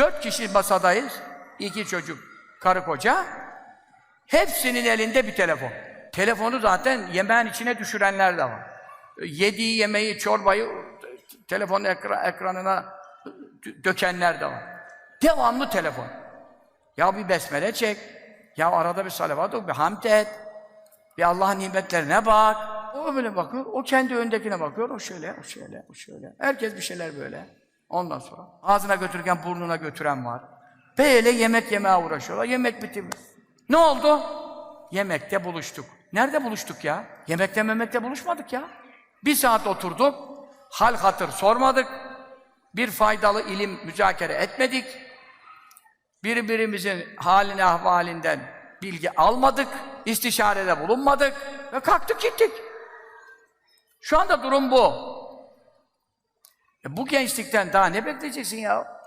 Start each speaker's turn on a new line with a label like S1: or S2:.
S1: Dört kişi masadayız. iki çocuk, karı koca. Hepsinin elinde bir telefon. Telefonu zaten yemeğin içine düşürenler de var. Yediği yemeği, çorbayı telefonun ekra- ekranına dö- dökenler de var. Devamlı telefon. Ya bir besmele çek. Ya arada bir salavat oku, bir hamd et. Bir Allah'ın nimetlerine bak. O böyle bakıyor, o kendi öndekine bakıyor, o şöyle, o şöyle, o şöyle. Herkes bir şeyler böyle. Ondan sonra ağzına götürürken burnuna götüren var. Böyle yemek yemeye uğraşıyorlar. Yemek bitirmiş. Ne oldu? Yemekte buluştuk. Nerede buluştuk ya? Yemekte memekte buluşmadık ya. Bir saat oturduk. Hal hatır sormadık. Bir faydalı ilim müzakere etmedik. Birbirimizin haline ahvalinden bilgi almadık. istişarede bulunmadık. Ve kalktık gittik. Şu anda durum bu. E bu gençlikten daha ne bekleyeceksin ya?